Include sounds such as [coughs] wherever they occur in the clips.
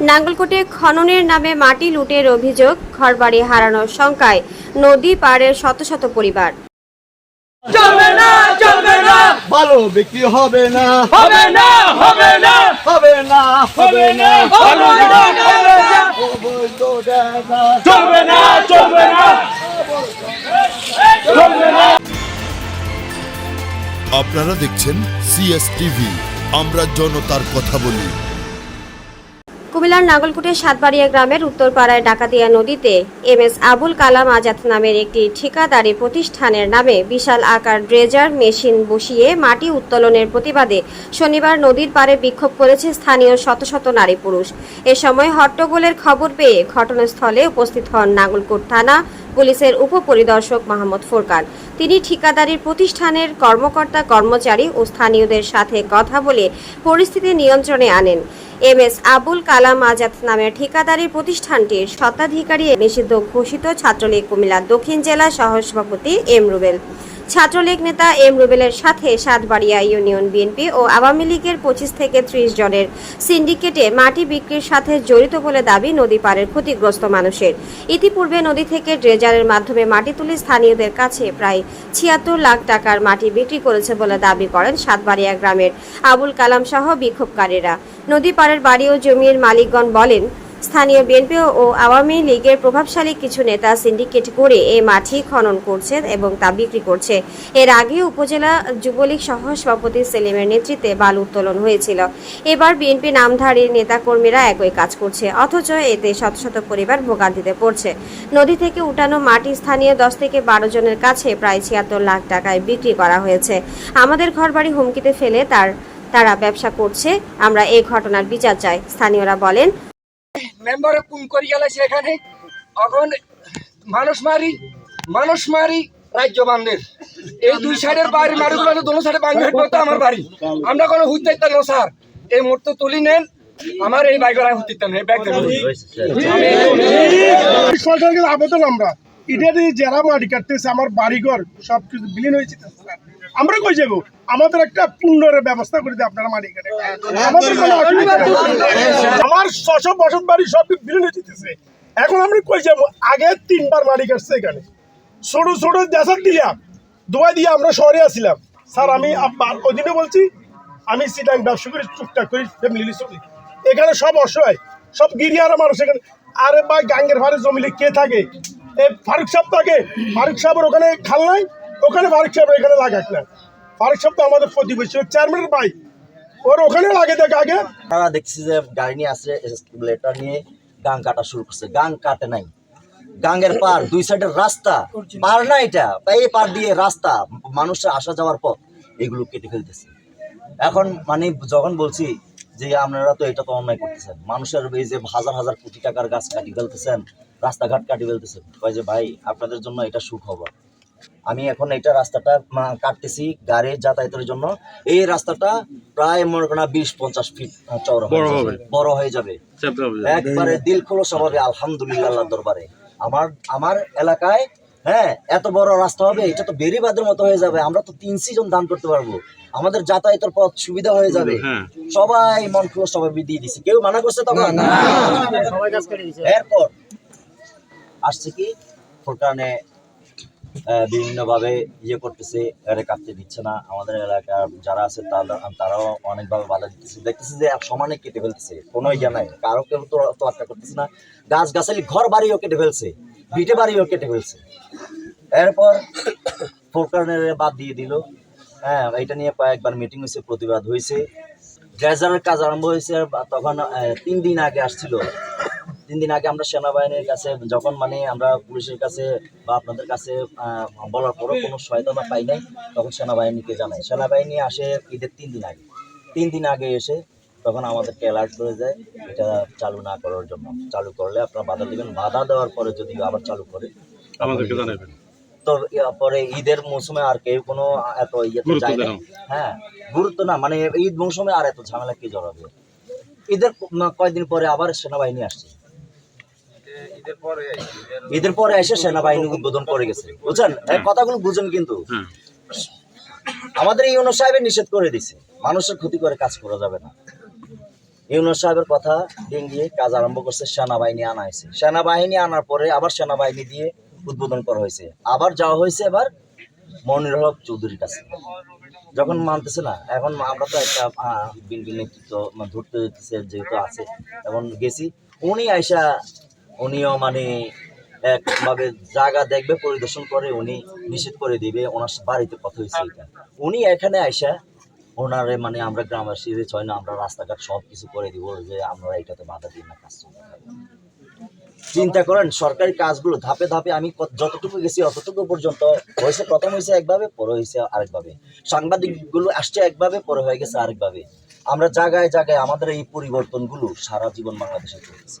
নাঙ্গলকোটে খননের নামে মাটি লুটের অভিযোগ ঘরবাড়ি হারানোর শঙ্কায় নদী পাড়ের শত শত পরিবার। চলবে না চলবে না। ভালো বিক্রি হবে না। হবে না হবে না। হবে না হবে না। হবে না হবে না। অবৈধ দেখা চলবে না চলবে না। চলবে না। আপনারা দেখছেন সিএস টিভি আমরা জনতার কথা বলি। কুমিল্লার নাগলকুটের সাতবাড়িয়া গ্রামের উত্তরপাড়ায় ডাকাতিয়া নদীতে এম এস আবুল কালাম আজাদ নামের একটি ঠিকাদারি প্রতিষ্ঠানের নামে বিশাল আকার ড্রেজার মেশিন বসিয়ে মাটি উত্তোলনের প্রতিবাদে শনিবার নদীর পারে বিক্ষোভ করেছে স্থানীয় শত শত নারী পুরুষ। এ সময় হট্টগোলের খবর পেয়ে ঘটনাস্থলে উপস্থিত হন নাগলকোট থানা পুলিশের উপপরিদর্শক মাহমুদ ফোরকান। তিনি ঠিকাদারির প্রতিষ্ঠানের কর্মকর্তা, কর্মচারী ও স্থানীয়দের সাথে কথা বলে পরিস্থিতি নিয়ন্ত্রণে আনেন। এম এস আবুল কালাম আজাদ নামের ঠিকাদারি প্রতিষ্ঠানটির স্বত্বাধিকারী নিষিদ্ধ ঘোষিত ছাত্রলীগ কুমিল্লা দক্ষিণ জেলা সহসভাপতি এম রুবেল। ছাত্রলীগ নেতা এম রুবেলের সাথে সাতবাড়িয়া ইউনিয়ন বিএনপি ও আওয়ামী লীগের পঁচিশ থেকে ত্রিশ জনের সিন্ডিকেটে মাটি বিক্রির সাথে জড়িত বলে দাবি নদী পাড়ের ক্ষতিগ্রস্ত মানুষের। ইতিপূর্বে নদী থেকে ড্রেজারের মাধ্যমে মাটি তুলে স্থানীয়দের কাছে প্রায় ছিয়াত্তর লাখ টাকার মাটি বিক্রি করেছে বলে দাবি করেন সাতবাড়িয়া গ্রামের আবুল কালাম সহ বিক্ষোভকারীরা। নদী পাড়ের বাড়ি ও জমির মালিকগণ বলেন স্থানীয় বিএনপি ও আওয়ামী লীগের প্রভাবশালী কিছু নেতা সিন্ডিকেট করে এই মাটি খনন করছে এবং তা বিক্রি করছে। এর আগে উপজেলা যুবলীগ সহ সভাপতি সেলিমের নেতৃত্বে বালু উত্তোলন হয়েছিল। এবার বিএনপি নামধারী নেতাকর্মীরা একই কাজ করছে, অথচ এতে শত শত পরিবার ভোগান্তিতে পড়ছে। নদী থেকে উঠানো মাটি স্থানীয় দশ থেকে বারো জনের কাছে প্রায় ছিয়াত্তর লাখ টাকায় বিক্রি করা হয়েছে। আমাদের ঘরবাড়ি হুমকিতে ফেলে তার, তারা ব্যবসা করছে। আমরা এই ঘটনার বিচার চাই, স্থানীয়রা বলেন। মেম্বারে কোন করি গেলে সেখানে এখন মানুষ মারি মানুষ মারি রাজ্য বান্ধের এই দুই সাইডের বাড়ি মারিগুলো দোনো সাইডে বাঙালি করতে আমার বাড়ি আমরা কোনো হুইতে না স্যার এই মুহূর্তে তুলি নেন আমার এই বাইকের হুতিতে নেই ব্যাগ দেন সরকারকে আবেদন আমরা এটা দিয়ে যারা মাটি কাটতেছে আমার বাড়িঘর সব কিছু বিলীন হয়েছে আমরা কই যাব? আমাদের একটা পুণ্যের ব্যবস্থা করে দিয়ে আপনারা মাটি কাটে আমাদের কোনো অসুবিধা। আমার ছশো বসত বাড়ি সব বিলীন হয়ে যেতেছে। এখন আমরা কই যাব? আগে তিনবার মাটি কাটছে এখানে। ছোট ছোট দেশার দিয়া দোয়া দিয়ে আমরা শহরে আসছিলাম স্যার আমি ওদিনে বলছি আমি সিটাং ব্যবসা করি টুকটাক করি ফ্যামিলি চলি। এখানে সব অসহায় সব গিরিয়ারা মানুষ এখানে। আরে ভাই গাঙ্গের ভারে জমিলে কে থাকে? এ ফারুক সাহেব থাকে। ফারুক সাহেবের ওখানে খাল নাই। ওখানে ফারুক সাহেব এখানে লাগাক না। ফারুক সাহেব তো আমাদের প্রতিবেশী চেয়ারম্যানের ভাই। ওর ওখানে লাগে দেখ আগে। তারা দেখছি যে গাড়ি নিয়ে আসছে লেটার নিয়ে গাং কাটা শুরু করছে। গাং কাটে নাই। গাঙ্গের পার, দুই সাইডের রাস্তা। পার না এটা এই পার দিয়ে রাস্তা। মানুষের আসা যাওয়ার পথ, এগুলো কেটে ফেলতেছে। এখন মানে যখন বলছি যে আপনারা তো এটা তো অন্যায় করতেছেন, মানুষের এই যে হাজার হাজার কোটি টাকার গাছ কাটি ফেলতেছেন, রাস্তাঘাট কাটি ফেলতেছেন, কয় যে ভাই, আপনাদের জন্য এটা সুখবর। আমি এখন এটা রাস্তাটা কাটতেছি গাড়ি যাতায়াতের জন্য এই রাস্তাটা প্রায় মনে করেন বিশ পঞ্চাশ ফিট চওড়া বড় হয়ে যাবে একবারে দিল খোলো স্বভাবে আলহামদুলিল্লাহ দরবারে আমার আমার এলাকায় হ্যাঁ এত বড় রাস্তা হবে এটা তো বেরিবাদের মতো হয়ে যাবে আমরা তো তিন সিজন দান করতে পারব আমাদের যাতায়াতের পথ সুবিধা হয়ে যাবে সবাই মন খুলে সবাই দিয়ে দিছে কেউ মানা করছে তখন এরপর আসছে কি ফুরকানে বিভিন্ন ভাবে ইয়ে করতেছে, এর কাটতে দিচ্ছে না। আমাদের এলাকার যারা আছে, তারা, তারাও অনেকভাবে বাধা দিতেছে। দেখতেছে যে এক সমানে কেটে ফেলতেছে, কোনো ইয়ে নাই। কারও কেউ তো তো আটকা করতেছে না। গাছ গাছালি ঘর বাড়িও কেটে ফেলছে ভিটে বাড়িও কেটে ফেলছে। এরপর ফোরকানের বাদ দিয়ে দিল। হ্যাঁ এটা নিয়ে কয়েকবার মিটিং হয়েছে, প্রতিবাদ হয়েছে। ড্রেজারের কাজ আরম্ভ হয়েছে তখন তিন দিন আগে আসছিল তিন দিন আগে আমরা সেনাবাহিনীর কাছে যখন মানে আমরা পুলিশের কাছে বা আপনাদের কাছে বলার পরও কোনো সহায়তা পাই নাই তখন সেনাবাহিনীকে জানাই। সেনাবাহিনী আসে ঈদের তিন দিন আগে। তিন দিন আগে এসে তখন আমাদেরকে অ্যালার্ট করে দেয় এটা চালু না করার জন্য। চালু করলে আপনারা বাধা দিবেন। বাধা দেওয়ার পরে যদি আবার চালু করে আমাদেরকে জানাবেন। তো পরে ঈদের মৌসুমে আর কেউ কোনো এত ইয়েতে যায় না হ্যাঁ গুরুত্ব না মানে ঈদ মৌসুমে আর এত ঝামেলা কি জড়াবে? ঈদের কয়েকদিন পরে আবার সেনাবাহিনী আসছে। ঈদের পরে এসে সেনাবাহিনী উদ্বোধন করে গেছে। বুঝছেন? কথাগুলো বুঝেন কিন্তু। আমাদের এই সাহেবের নিষেধ করে দিছে। মানুষের ক্ষতি করে কাজ করা যাবে না। ইউনুস সাহেবের কথা ডিঙ্গিয়ে কাজ আরম্ভ করছে সেনাবাহিনী আনা হয়েছে। সেনাবাহিনী আনার পরে আবার সেনাবাহিনী দিয়ে উদ্বোধন করা হয়েছে। আবার যাওয়া হয়েছে এবার মনির হক চৌধুরীর কাছে। যখন মানতেছে না এখন আমরা তো একটা বিএনপি নেতৃত্ব ধরতে যেতেছে যেহেতু আছে এখন গেছি। উনি আইসা উনিও মানে একভাবে জায়গা দেখবে, পরিদর্শন করে, উনি নিষেধ করে দিবে ওনার বাড়িতে কথা হয়েছে এটা। উনি এখানে আইসা ওনারে মানে আমরা গ্রামবাসী ছয় না, আমরা রাস্তাঘাট সব কিছু করে দিব যে আমরা এটাতে বাধা দিই না কাজ চিন্তা করেন, সরকারি কাজগুলো ধাপে ধাপে আমি যতটুকু গেছি অতটুকু পর্যন্ত হয়েছে, প্রথম হয়েছে একভাবে, পরে হয়েছে আরেকভাবে। সাংবাদিকগুলো আসছে একভাবে, পরে হয়ে গেছে আরেকভাবে। আমরা জায়গায় জায়গায় আমাদের এই পরিবর্তনগুলো সারা জীবন বাংলাদেশে চলতেছে।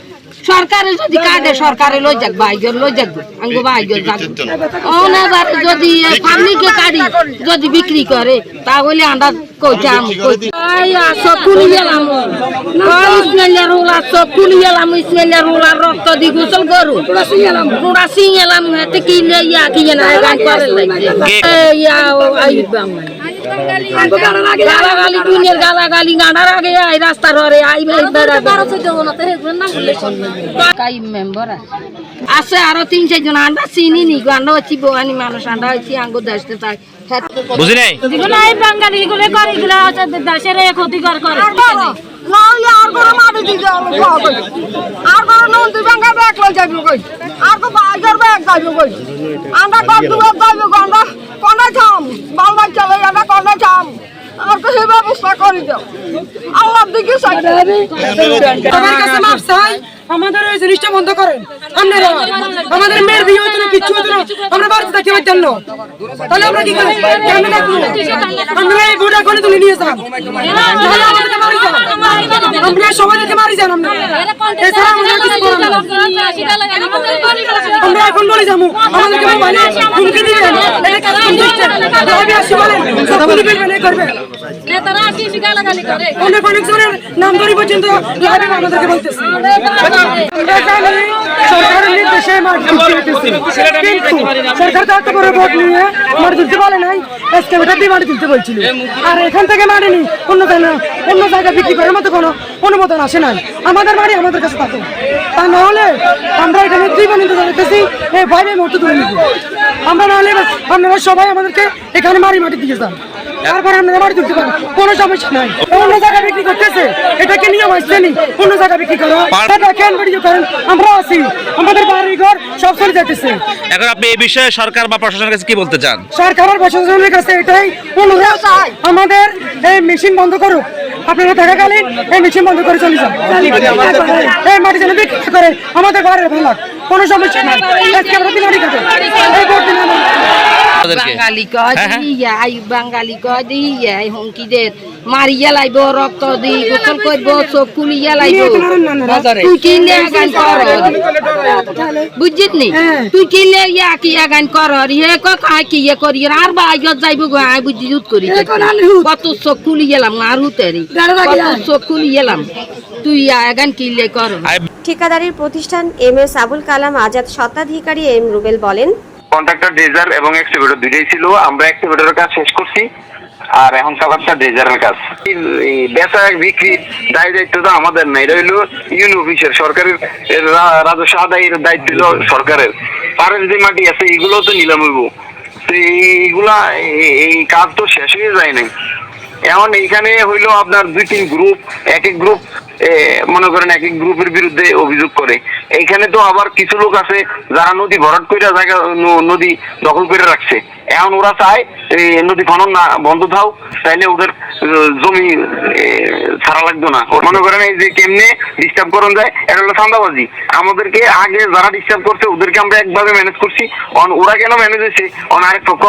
সরকারে যদি কাটে সরকারে লই যাক বাইগর লই যাক। আঙ্গু বাইগর যাক। অনেবার যদি পাবলিকে কাটি যদি বিক্রি করে তাহলে আমরা কইতাম রক্ত দি গোসল করু। পুরা সিং এলাম। কি ইয়া কি গালাগালি দুনিয়ার গালাগালি গানার আগে আই রাস্তার হরে আই বেড়া কাই মেম্বার আছে? আছে আরও তিন চারজন আমরা চিনি নি আমরা হচ্ছি বোয়ানি মানুষ আমরা হচ্ছি আঙ্গু দেশতে তাই। বুঝি নাই? যেগুলো এই বাঙালি এগুলো করে এগুলো দেশের ক্ষতিকর করে। আর কোনো মাটি দিতে আর কোনো নদী ভাঙ্গা ব্যাগ লই যাবি কই? আর তো বাইকের ব্যাগ যাবি কই? আমরা কত দূর যাবি আমরা কোনা বাংলা বাল এটা ছাম আর তো সেই ব্যবস্থা করে দাও দিকে কাছে আমাদের ওই জিনিসটা বন্ধ করেন। আমাদের মেয়ের বিয়ে কিচ্ছু হতো আমার জন্য। তাহলে আমরা কি করি? আমরা এই ভোট এখনই তুলে নিয়ে যান আমরা সবাইকে মারি যান আমরা। এছাড়া আমাদের কিছু। আমরা এখন বলে যাব। আমাদেরকে মোবাইলে হুমকি দিবেন। এটা কাজ কোন দিচ্ছে আসি বলেন। সব বিল বানিয়ে করবে অনেক অনেক জনের নাম ধরে পর্যন্ত আমাদেরকে বলতেছে। সরকার তো বলে নাই। এসকেভেটার দিয়ে আর এখান থেকে মাটি নি অন্য অন্য জায়গায় বিক্রি করার মতো কোনো অনুমোদন আসে নাই। আমাদের বাড়ি আমাদের কাছে থাকে তা হলে আমরা এখানে দুই পর্যন্ত জানাতেছি এই ভাইবে মতো তুলে নিব। আমরা না হলে আপনারা সবাই আমাদেরকে এখানে মারি মাটি দিয়ে যান। তারপরে তুলতে কোনো সমস্যা নাই। অন্য জায়গায় বিক্রি করতেছে। এটাকে নিয়ম আসছে নি অন্য জায়গায় বিক্রি করো এটা কেন ভিডিও করেন? আমরা আছি। আমাদের বাড়ি ঘর সব চলে যাইতেছে। এখন আপনি এই বিষয়ে সরকার বা প্রশাসনের কাছে কি বলতে চান? সরকারের প্রশাসনের কাছে এটাই অনুরোধ। আমাদের এই মেশিন বন্ধ করুক। আপনারা থাকাকালীন এই মেশিন বন্ধ করে চলে যান। এই মাটি যেন বিক্রি করে। আমাদের ঘরের ভালো কোনো সমস্যা নাই। আজকে আমরা দিন এই ভোট দিন আমরা। তাদেরকে বাঙালি কয় ইয়া আই বাঙালি কয় দি ইয়া হুমকিদের মারিয়া লাইব রক্ত দি গোসল করব চোখ খুলিয়া লাইব। তুই কিনলে গান কর? বুঝছিস নি? তুই কিনলে ইয়া কি গান কর? হে ক কাই কি ইয়ে করি? আর বাইজত যাইব গো আই বুঝি জুত করি কত চোখ খুলি গেলাম আর হুতেরি কত চোখ খুলি গেলাম তুই ইয়া গান কিনলে কর? ঠিকাদারির প্রতিষ্ঠান এম এস আবুল কালাম আজাদ স্বত্বাধিকারী এম রুবেল বলেন কন্ট্রাক্টর ড্রেজার এবং এক্সটিভেটর দুইটাই ছিল। আমরা এক্সটিভেটরের কাজ শেষ করছি, আর এখন সকালটা ড্রেজারের কাজ। বেচা বিক্রি দায় দায়িত্ব তো আমাদের নাই এটা হইল ইউনি অফিসের সরকারের রাজস্ব আদায়ের দায়িত্ব সরকারের। পাড়ের যে মাটি আছে, এগুলো তো নিলাম হইব। তো এইগুলা, এই- এই কাজ তো শেষ হয়ে যায় নাই। এখন এইখানে হইল আপনার দুই, তিন গ্রুপ এক এক গ্রুপ মনে করেন এক এক গ্রুপের বিরুদ্ধে অভিযোগ করে। এইখানে তো আবার কিছু লোক আছে যারা নদী ভরাট করে জায়গা নদী দখল করে রাখছে। এখন ওরা চায় নদী খনন না, বন্ধ থাও, তাইলে ওদের জমি ছাড়া লাগতো না। মনে করেন এই যে কেমনে ডিস্টার্ব করন যায়, এটা হলো চান্দাবাজি আমাদেরকে আগে যারা ডিস্টার্ব করছে, ওদেরকে আমরা একভাবে ম্যানেজ করছি। ওরা কেন ম্যানেজ হয়েছে? অন, আরেক পক্ষ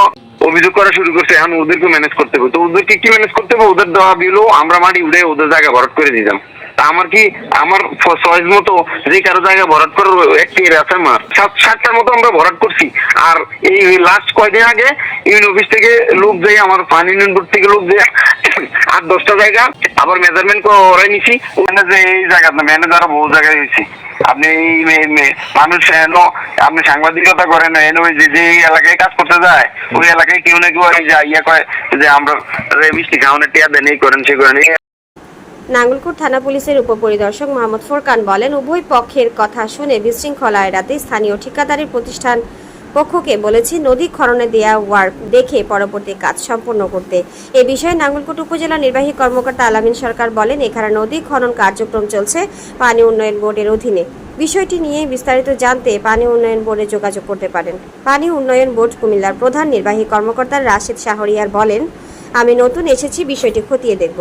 অভিযোগ করা শুরু করছে, এখন ওদেরকে ম্যানেজ করতে হবে। তো ওদেরকে কি ম্যানেজ করতে হবে? ওদের দেওয়া দিলেও আমরা মাটি উড়ে ওদের জায়গা ভরাট করে দিতাম আমার কি আমার চয়েস মতো যে কারও জায়গায় ভরাট করার একটি এর আছে আমার। সাত সাতটার মতো আমরা ভরাট করছি। আর এই লাস্ট কয়দিন আগে ইউনিয়ন অফিস থেকে লোক যায় আমার পানি ইউনিয়ন বোর্ড থেকে লোক যায় [coughs] আট দশটা জায়গা, আবার মেজারমেন্ট করে নিছি। ওখানে যে এই জায়গা না ম্যানেজার বহু জায়গায় হয়েছি। আপনি মানুষ এন, আপনি সাংবাদিকতা করেন, এন যে যে এলাকায় কাজ করতে যায়, ওই এলাকায় কেউ না কেউ ইয়া কয় যে, আমরা মিষ্টি খাওয়ানোর টিয়া দেন, এই করেন, সে করেন। নাঙ্গলকোট থানা পুলিশের উপপরিদর্শক মোহাম্মদ ফোরকান বলেন, উভয় পক্ষের কথা শুনে বিশৃঙ্খলা এড়াতে স্থানীয় ঠিকাদারি প্রতিষ্ঠান পক্ষকে বলেছি, নদী খননে দেয়া ওয়ার্ক দেখে পরবর্তী কাজ সম্পন্ন করতে। এ বিষয়ে নাঙ্গলকোট উপজেলা নির্বাহী কর্মকর্তা আলামিন সরকার বলেন, এখানে নদী খনন কার্যক্রম চলছে পানি উন্নয়ন বোর্ডের অধীনে। বিষয়টি নিয়ে বিস্তারিত জানতে পানি উন্নয়ন বোর্ডে যোগাযোগ করতে পারেন। পানি উন্নয়ন বোর্ড কুমিল্লার প্রধান নির্বাহী কর্মকর্তা রাশেদ শাহরিয়ার বলেন, আমি নতুন এসেছি, বিষয়টি খতিয়ে দেখব।